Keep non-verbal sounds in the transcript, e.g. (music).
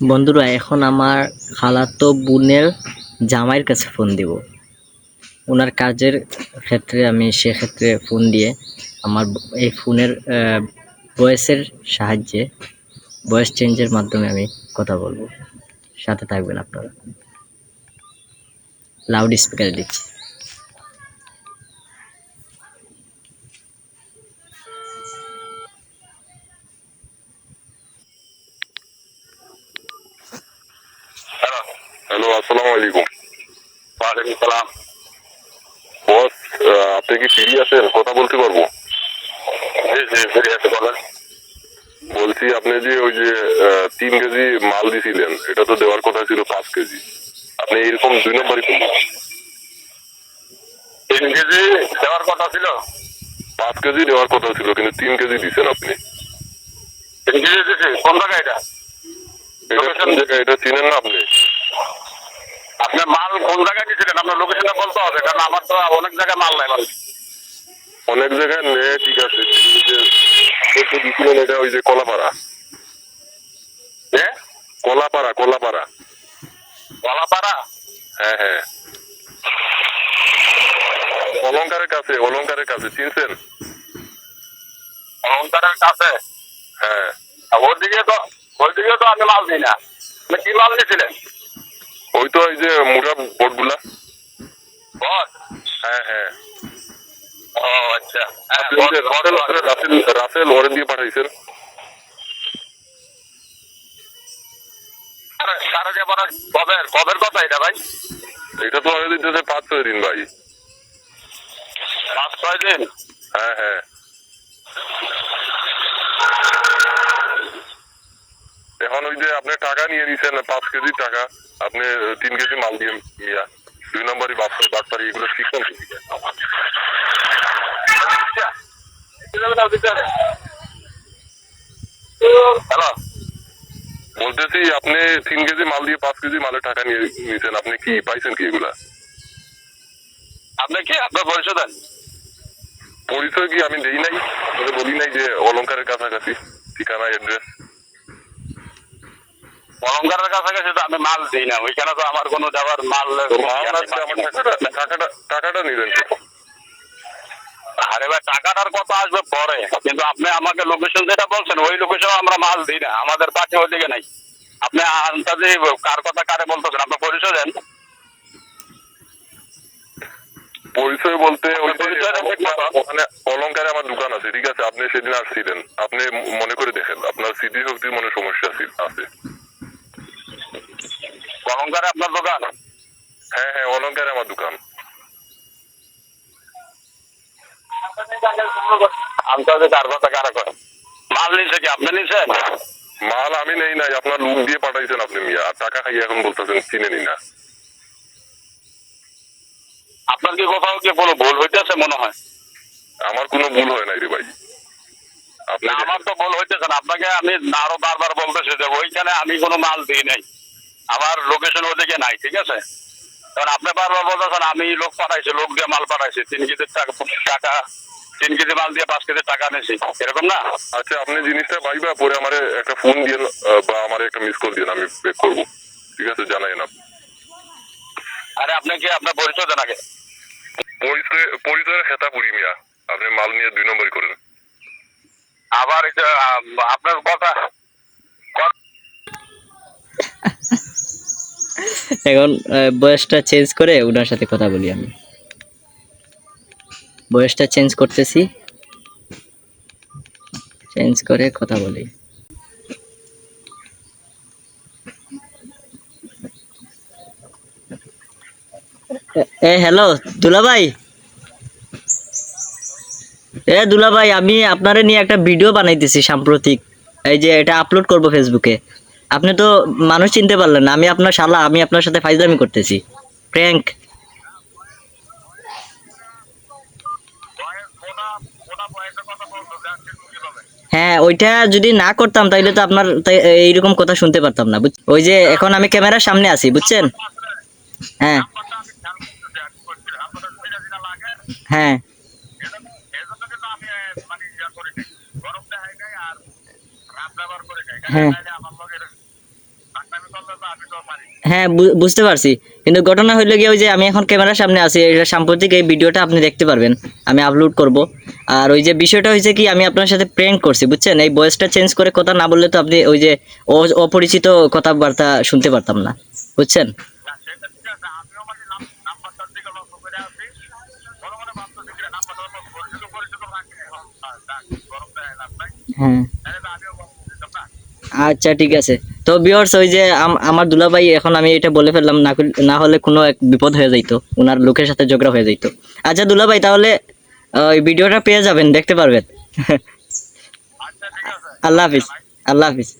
বন্ধুরা, এখন আমার খালাতো বোনের জামাইয়ের কাছে ফোন দিব। ওনার কাজের ক্ষেত্রে আমি সেক্ষেত্রে ফোন দিয়ে আমার এই ফোনের ভয়েসের সাহায্যে ভয়েস চেঞ্জের মাধ্যমে আমি কথা বলব। সাথে থাকবেন আপনারা। লাউড স্পিকারে দিচ্ছি। হ্যালো আসসালামু আলাইকুম ওয়ালাইকুম সালাম বস আপনি কি ফ্রি আছেন কথা বলতে পারব? জি জি ফিরে আছে বলেন বলছি আপনি যে ওই যে তিন কেজি মাল দিছিলেন এটা তো দেওয়ার কথা ছিল পাঁচ কেজি। আপনি এরকম দুই নম্বরই করলেন তিন কেজি দেওয়ার কথা ছিল? পাঁচ কেজি দেওয়ার কথা ছিল কিন্তু তিন কেজি দিছেন আপনি। তিন কেজি দিছি। কোন জায়গায় এটা? এটা চিনেন না আপনি? আপনি মাল কোন জায়গায় দিয়েছিলেন আপনার লোকেশনটা বলতে হবে কারণ আমার তো অনেক জায়গায় মাল নাই অনেক জায়গায় নেয় ঠিক আছে কিন্তু যে এটা ওই যে কলাপাড়া। এ কলাপাড়া কলাপাড়া। কলাপাড়া? হ্যাঁ হ্যাঁ। অলঙ্কারের কাছে অলঙ্কারের কাছে চিনছেন? অলঙ্কারের কাছে? হ্যাঁ। ওর দিকে তো ওর দিকে তো আমি মাল দিই না। কি মাল নিয়েছিলেন? ওই তো ওই যে মোটা বস হ্যাঁ হ্যাঁ। ও আচ্ছা। হ্যাঁ, ওরেন দিয়ে পাঠাইছেন? কবের কবের কথা এটা ভাই। এটা তো হয়ে দিতেছে পাঁচ ছয় দিন ভাই। পাঁচ ছয় দিন? হ্যাঁ হ্যাঁ এখন ওই যে আপনি টাকা নিয়ে নিছেন পাঁচ কেজি টাকা আপনি তিন কেজি মাল দিয়ে ইয়া দুই নম্বরই বাচ্চা বাচ্চারি এগুলো শিখছেন হ্যালো? বলতেছি আপনি তিন কেজি মাল দিয়ে পাঁচ কেজি মালের টাকা নিয়ে নিছেন আপনি কি পাইছেন কি এগুলা? আপনি কি আপনার পরিচয় দেন? পরিচয় কি আমি দেই নাই? বলি নাই যে অলঙ্কারের কাছাকাছি ঠিকানা অ্যাড্রেস অলঙ্কারের কাছাকাছি তো আমি মাল দিই না ওইখানে তো আমার কোনো মাল টাকাটা টাকাটা টাকাটা নিবেন। আরে ভাই টাকাটার কথা আসবে পরে কিন্তু আপনি আমাকে লোকেশন যেটা বলছেন ওই লোকেশন আমরা মাল দিই না আমাদের পাশে ওইদিকে নাই। আপনি কার কথা কারে বলতেছেন? আপনার পরিচয় দেন। পরিচয় বলতে ওখানে অলঙ্কারে আমার দোকান আছে ঠিক আছে? আপনি সেদিন আসছিলেন। আপনি মনে করে দেখেন আপনার স্মৃতি শক্তির মনে সমস্যা আছে। অলঙ্কারে আপনার দোকান? হ্যাঁ হ্যাঁ অলঙ্কারে আমার দোকান। কথা কারা করে? মাল নিছে কি? আপনি নিছেন? মাল আমি নেই নাই আপনার লোক দিয়ে পাঠাইছেন আপনি মিয়া। আর টাকা খাইয়ে এখন বলতেছেন চিনেনি না আপনার কি কোথাও কি কোনো ভুল হইতেছে মনে হয়? আমার কোনো ভুল হয় নাই রে ভাই। আমার তো ভুল হইতেছে না। আপনাকে আমি আরও বারবার বলতেছি যে ওইখানে আমি কোনো মাল দিই নাই। আমার লোকেশন ওদিকে নাই ঠিক আছে? কারণ আপনি বারবার বলতেছেন আমি লোক পাঠাইছি লোক দিয়ে মাল পাঠাইছি তিন কেজির টাকা তিন কেজি মাল দিয়ে পাঁচ কেজি টাকা নিয়েছি এরকম না? আচ্ছা আপনি জিনিসটা পাইবা পরে আমার একটা ফোন দিয়ে বা আমার একটা মিস কল দিয়ে আমি পেক করব। ঠিক আছে জানাই না। আরে আপনি কি আপনার পরিচয় দেন আগে? পরিচয় পরিচয়ের খেতা পুরি মিয়া। আপনি মাল নিয়ে দুই নম্বরই করেন। আবার এটা আপনার কথা ক- এখন বয়সটা চেঞ্জ করে ওনার সাথে কথা বলি আমি। বয়সটা চেঞ্জ করতেছি। চেঞ্জ করে কথা বলি। এ হ্যালো দুলাভাই? এ, দুলাভাই, আমি আপনারে নিয়ে একটা ভিডিও বানাইতেছি সাম্প্রতিক। এই যে এটা আপলোড করব ফেসবুকে আপনি তো মানুষ চিনতে পারলেন না। আমি আপনার শালা, আমি আপনার সাথে ফাইজলামি করতেছি। প্র্যাঙ্ক। হ্যাঁ ওইটা যদি না করতাম তাইলে তো আপনার এইরকম কথা শুনতে পারতাম না ওই যে এখন আমি ক্যামেরার সামনে আছি, বুঝছেন? হ্যাঁ। হ্যাঁ। হ্যাঁ। হ্যাঁ বুঝতে পারছি। কিন্তু ঘটনা হইল গিয়ে ওই যে আমি এখন ক্যামেরার সামনে আছি, এটা সাম্প্রতিক এই ভিডিওটা আপনি দেখতে পারবেন। আমি আপলোড করব। আর ওই যে বিষয়টা হয়েছে কি, আমি আপনার সাথে প্র্যাঙ্ক করছি, বুঝছেন? এই বয়সটা চেঞ্জ করে কথা না বললে তো আপনি ওই যে অপরিচিত কথাবার্তা শুনতে পারতাম না, বুঝছেন? হ্যাঁ। আচ্ছা ঠিক আছে। তো বিয়ার্স ওই যে আম- আমার দুলাভাই এখন আমি এটা বলে ফেললাম না না হলে কোনো এক বিপদ হয়ে যাইতো ওনার লোকের সাথে ঝগড়া হয়ে যাইতো। আচ্ছা দুলাভাই তাহলে ওই ভিডিওটা পেয়ে যাবেন দেখতে পারবেন। (laughs) আচ্ছা আছে। আল্লাহ হাফিজ আল্লাহ হাফিজ।